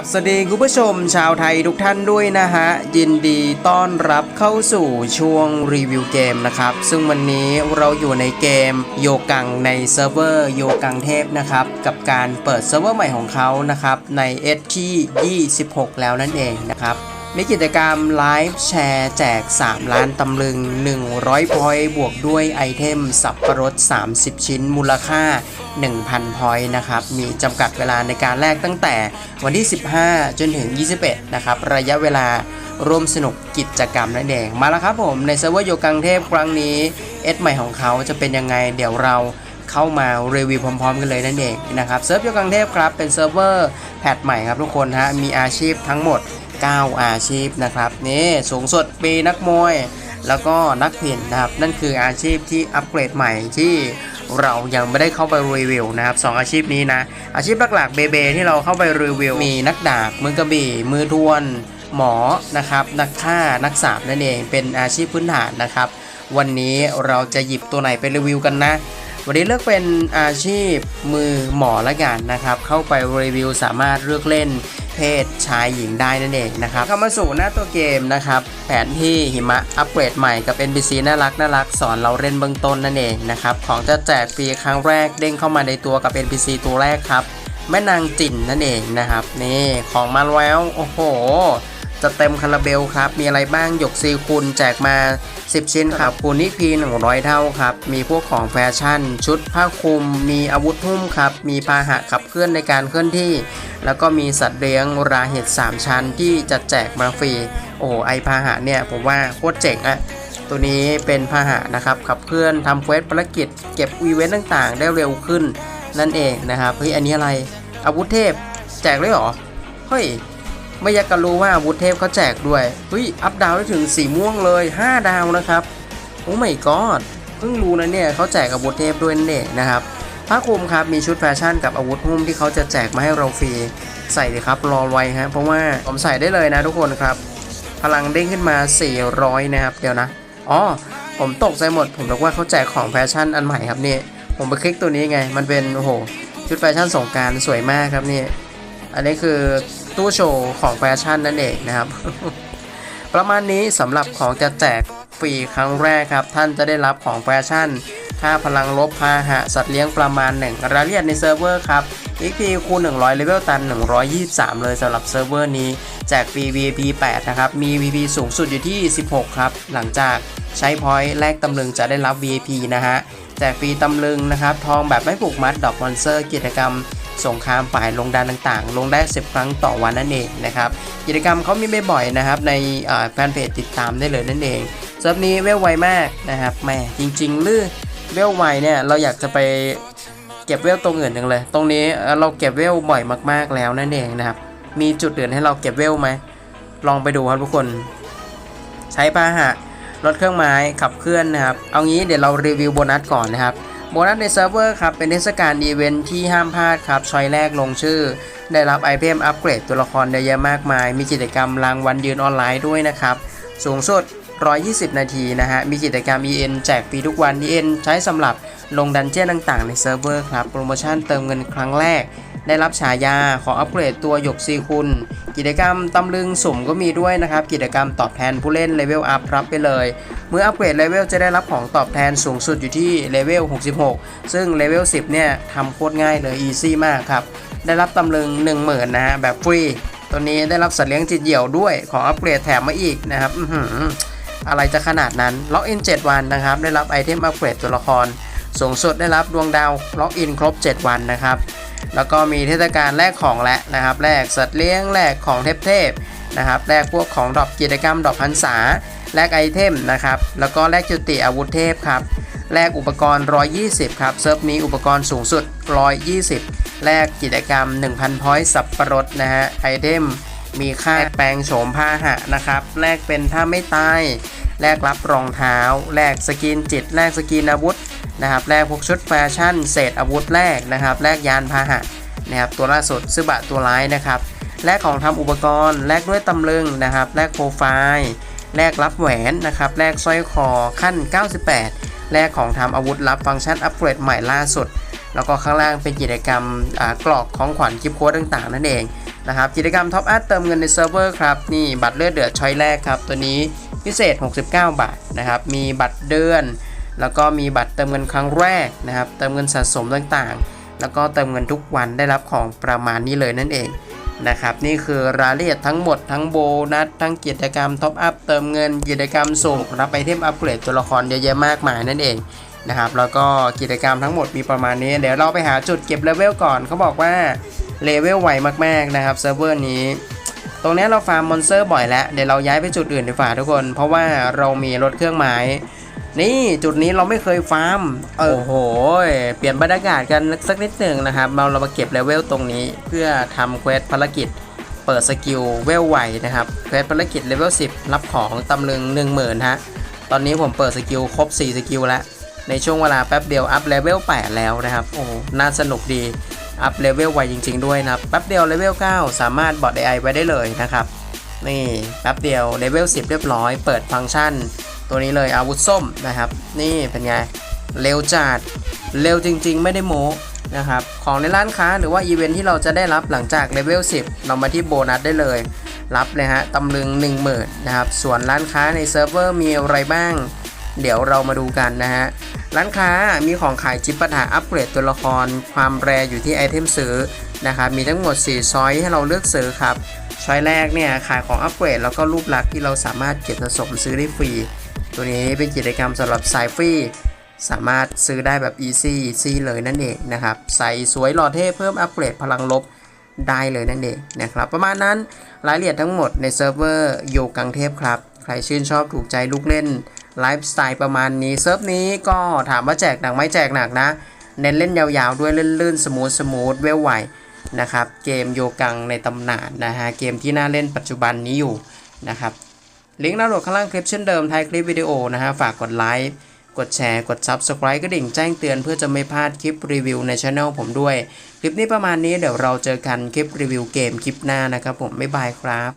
บสวัสดีคุณผู้ชมชาวไทยทุกท่านด้วยนะฮะ ยินดีต้อนรับเข้าสู่ช่วงรีวิวเกมนะครับ ซึ่งวันนี้เราอยู่ในเกมโยกังในเซิร์ฟเวอร์โยกังเทพนะครับ กับการเปิดเซิร์ฟเวอร์ใหม่ของเขานะครับ ใน S ที่ 26 แล้วนั่นเองนะครับ มีกิจกรรมไลฟ์แชร์แจก 3 ล้านตำลึง 100 พอยต์บวกด้วยไอเทม สับประรด 30 ชิ้นมูลค่า 1,000 พอยต์นะครับ มีจำกัดเวลาในการแลกตั้งแต่วันที่ 15 จนถึง 21 นะครับ ระยะเวลาร่วมสนุกกิจกรรมนั่นเอง มาแล้วครับผมในเซิร์ฟเวอร์โยกังเทพครั้งนี้ เอสใหม่ของเขาจะเป็นยังไง เดี๋ยวเราเข้ามารีวิวพร้อมๆกันเลยนั่นเองนะครับเซิร์ฟโยกังเทพครับเป็นเซิร์ฟเวอร์แพทใหม่ครับทุกคนฮะมีอาชีพทั้งหมด 9 อาชีพนะครับนี่สูงสุดปีนักมวย แล้วก็นักเพียนนะครับนั่นคืออาชีพที่อัปเกรดใหม่ที่เรายังไม่ได้เข้าไปรีวิวนะครับสองอาชีพนี้นะ อาชีพหลักๆเบเบที่เราเข้าไปรีวิว มีนักดาบมือกระบี่ มือทวน หมอนะครับ นักฆ่านักสาบนั่นเองเป็นอาชีพพื้นฐานนะครับ วันนี้เราจะหยิบตัวไหนไปรีวิวกันนะวันนี้เลือกเป็นอาชีพมือหมอละกันนะครับ เข้าไปรีวิวสามารถเลือกเล่น เพศชายหญิงได้นั่นเองนะครับเข้ามาสู่หน้าตัวเกมนะครับแผนที่หิมะอัปเกรดใหม่กับ NPC น่ารักน่ารักสอนเราเล่นเบื้องต้นนั่นเองนะครับของจะแจกฟรีครั้งแรกเด้งเข้ามาในตัวกับ NPC ตัวแรกครับแม่นางจิ่นนั่นเองนะครับนี่ของมาแล้วโอ้โห จะเต็มคาราเบลครับ มีอะไรบ้างหยกซีคูณแจกมา 10 ชิ้นครับคูณนี่พี100 เท่าครับ มีพวกของแฟชั่น ชุดผ้าคลุม มีอาวุธหุ้มครับ มีพาหะขับเคลื่อนในการเคลื่อนที่ แล้วก็มีสัตว์เลี้ยงราเห็ด3 ชั้นที่จะแจกมาฟรี โอ้ไอพาหะเนี่ยผมว่าโคตรเจ๋งอะตัวนี้เป็นพาหะนะครับขับเคลื่อนทำเควสภารกิจ เก็บอีเวนต์ต่างๆ ได้เร็วขึ้นนั่นเองนะครับเฮ้ยอันนี้อะไรอาวุธเทพ แจกเลยเหรอเฮ้ย ไม่อยากจะรู้ว่าอาวุธเทพเขาแจกด้วยเฮ้ยอัพดาวได้ถึงสีม่วงเลย 5 ดาวนะครับโอ้ไม่กอดเพิ่งรู้นะเนี่ยเขาแจกอาวุธเทพด้วยนั่นเองนะครับผ้าคลุมครับมีชุดแฟชั่นกับอาวุธหุ้มที่เขาจะแจกมาให้เราฟรีใส่เลยครับรอไว้ฮะเพราะว่าผมใส่ได้เลยนะทุกคนครับ พลังเด้งขึ้นมา 400 นะครับ เดี๋ยวนะอ๋อผมตกใจหมด ผมบอกว่าเขาแจกของแฟชั่นอันใหม่ครับนี่ผมไปคลิกตัวนี้ไง มันเป็นโอ้โหชุดแฟชั่นสงกรารสวยมากครับนี่อันนี้คือ ตู้โชว์ของแฟชั่นนั่นเองนะครับ ประมาณนี้สำหรับของจะแจกฟรีครั้งแรกครับ ท่านจะได้รับของแฟชั่นค่าพลังลบพาหะสัตว์เลี้ยงประมาณหนึ่งรายละเอียดในเซิร์ฟเวอร์ครับ XP คูณ100เลเวลตัน 123 เลยสำหรับเซิร์ฟเวอร์นี้ แจกฟรี VIP 8 นะครับ มี VIP สูงสุดอยู่ที่ 16 ครับ หลังจากใช้พอยต์แลกตำลึงจะได้รับ VIP นะฮะ แจกฟรีตำลึงนะครับ ทองแบบไม่ผูกมัดดอกมอนสเตอร์กิจกรรม สงครามฝ่ายลงดันต่างๆ ลงได้ 10 ครั้งต่อวันนั่นเองนะครับกิจกรรมเขามีบ่อยๆนะครับในแฟนเพจติดตามได้เลยนั่นเองเซิร์ฟนี้เวลไวมากนะครับแหม่จริงๆลือเวลไวเนี่ยเราอยากจะไปเก็บเวลตรงอื่นจังเลย ตรงนี้เอ่อเราเก็บเวลบ่อยมากๆแล้วนั่นเองนะครับมีจุดอื่นให้เราเก็บเวลไหมลองไปดูครับทุกคน ใช้พาหะรถเครื่องไม้ขับเคลื่อนนะครับ เอางี้เดี๋ยวเรารีวิวโบนัสก่อนนะครับ โบนัสในเซิร์ฟเวอร์ครับ เป็นเทศกาลอีเวนท์ที่ห้ามพลาดครับชอยแรกลงชื่อ ได้รับไอเทมอัปเกรดตัวละครเยอะแยะมากมาย มีกิจกรรมรางวัลยืนออนไลน์ด้วยนะครับ สูงสุด 120 นาทีนะฮะ มีกิจกรรม EN แจกฟรีทุกวัน EN ใช้สำหรับลงดันเจี้ยนต่างๆ ในเซิร์ฟเวอร์ครับ โปรโมชั่นเติมเงินครั้งแรก ได้รับฉายาขออัปเกรดตัวหยกซีคุณ กิจกรรมตำลึงสุ่มก็มีด้วยนะครับ กิจกรรมตอบแทนผู้เล่นเลเวลอัพรับไปเลย เมื่ออัปเกรดเลเวลจะได้รับของตอบแทนสูงสุดอยู่ที่เลเวล 66 ซึ่งเลเวล 10 เนี่ยทำโคตรง่ายเลยอีซี่มากครับ ได้รับตำลึง 10,000 นะฮะแบบฟรี ตัวนี้ได้รับสัตว์เลี้ยงจิตเหี่ยวด้วย ของอัปเกรดแถมมาอีกนะครับอื้อหืออะไรจะขนาดนั้นล็อกอิน 7 วันนะครับ ได้รับไอเทมอัปเกรดตัวละครสูงสุดได้รับดวงดาวล็อกอินครบ 7 วันนะครับ แล้วก็มีเทศกาลแลกของและนะครับแลกสัตว์เลี้ยงแลกของเทพๆนะครับแลกพวกของดอปกิจกรรมดอปพรรษาแลกไอเทมนะครับแล้วก็แลกจุติอาวุธเทพครับแลกอุปกรณ์ 120 ครับเซิร์ฟนี้อุปกรณ์สูงสุด 120 แลกกิจกรรม 1,000 พอยต์สับประรดนะฮะไอเทมมีค่าแปลงโฉมพาหะนะครับแลกเป็นถ้าไม่ตายแลกรับรองเท้า แลกสกินจิต แลกสกินอาวุธ นะครับแลกพวกชุดแฟชั่นเศษอาวุธแลกนะครับแลกยานพาหะนะครับตัวล่าสุดซึบะตัวร้ายนะครับแลกของทำอุปกรณ์แลกด้วยตำลึงนะครับแลกโปรไฟล์แลกรับแหวนนะครับแลกสร้อยคอขั้น 98 แลกของทำอาวุธลับฟังก์ชันอัปเกรดใหม่ล่าสุด แล้วก็ข้างล่างเป็นกิจกรรมกรอกของขวัญกิฟต์โค้ดต่างๆ นั่นเองนะครับกิจกรรมท็อปอัพเติมเงินในเซิร์ฟเวอร์ครับนี่บัตรเลือดเดือดช้อยแรกครับตัวนี้พิเศษ 69 บาทนะครับมีบัตรเดือน แล้วก็มีบัตรเติมเงินครั้งแรกนะครับ เติมเงินสะสมต่างๆ แล้วก็เติมเงินทุกวันได้รับของประมาณนี้เลยนั่นเองนะครับ นี่คือรายละเอียดทั้งหมดทั้งโบนัสทั้งกิจกรรมท็อปอัพเติมเงินกิจกรรมส่งรับไอเทมอัปเกรดตัวละครเยอะแยะมากมายนั่นเองนะครับแล้วก็กิจกรรมทั้งหมดมีประมาณนี้ เดี๋ยวเราไปหาจุดเก็บเลเวลก่อนเขาบอกว่าเลเวลไวมากๆนะครับเซิร์ฟเวอร์นี้ ตรงนี้เราฟาร์มมอนสเตอร์บ่อยแล้ว เดี๋ยวเราย้ายไปจุดอื่นดีกว่าทุกคน เพราะว่าเรามีรถเครื่องหมาย นี่จุดนี้เราไม่เคยฟาร์มโอ้โห เปลี่ยนบรรยากาศกันสักนิดหนึ่งนะครับ เราเรามาเก็บเลเวลตรงนี้เพื่อทำเควสภารกิจ เปิดสกิลเวลไวนะครับเควสภารกิจเลเวล10 รับของตำลึง 10,000ฮะตอนนี้ผมเปิดสกิลครบ 4 สกิลแล้วในช่วงเวลาแป๊บเดียวอัพเลเวล8แล้วนะครับ โอ้น่าสนุกดี อัพเลเวลไวจริง ๆ ด้วยนะครับ แป๊บเดียวเลเวล9 สามารถบอด AI ไว้ได้เลยนะครับ นี่แป๊บเดียวเลเวล10 เรียบร้อย เปิดฟังก์ชัน ตัวนี้เลยอาวุธส้มนะครับ นี่เป็นไง เร็วจัดเร็วจริงๆ ไม่ได้โม้นะครับ ของในร้านค้าหรือว่าอีเวนท์ที่เราจะได้รับหลังจากเลเวล 10 เรามาที่โบนัสได้เลย รับเลยฮะตำลึง 10,000นะครับ ส่วนร้านค้าในเซิร์ฟเวอร์มีอะไรบ้าง เดี๋ยวเรามาดูกันนะฮะ ร้านค้ามีของขายจิปปัญหาอัปเกรดตัวละคร ความแรอยู่ที่ไอเทมซื้อนะครับ มีทั้งหมด 4 ช้อยให้เราเลือกซื้อครับ ช้อยแรกเนี่ยขายของอัปเกรดแล้วก็รูปลักษณ์ที่เราสามารถเก็บสะสมซื้อได้ฟรี ตัวนี้เป็นกิจกรรมสำหรับสายฟรีสามารถซื้อได้แบบ easy easy เลยนั่นเองนะครับ ใส่สวยหล่อเท่เพิ่มอัปเกรดพลังลบได้เลยนั่นเองนะครับ ประมาณนั้นรายละเอียดทั้งหมดในเซิร์ฟเวอร์โยกังเทพครับ ใครชื่นชอบถูกใจลูกเล่นไลฟ์สไตล์ประมาณนี้เซิร์ฟนี้ก็ถามว่าแจกหนักไหมแจกหนักนะ เน้นเล่นยาวๆ ด้วยลื่นๆ สมูทสมูทเวลไหว นะครับ เกมโยกังในตำนานนะฮะเกมที่น่าเล่นปัจจุบันนี้อยู่นะครับลิงก์ดาวน์โหลดข้างล่างคลิปเช่นเดิมท้ายคลิปวิดีโอนะฮะฝากกดไลค์กดแชร์กด Subscribe กระดิ่งแจ้งเตือนเพื่อจะไม่พลาดคลิปรีวิวในช anel ผมด้วย คลิปนี้ประมาณนี้เดี๋ยวเราเจอกันคลิปรีวิวเกมคลิปหน้านะครับผม บ๊ายบายครับ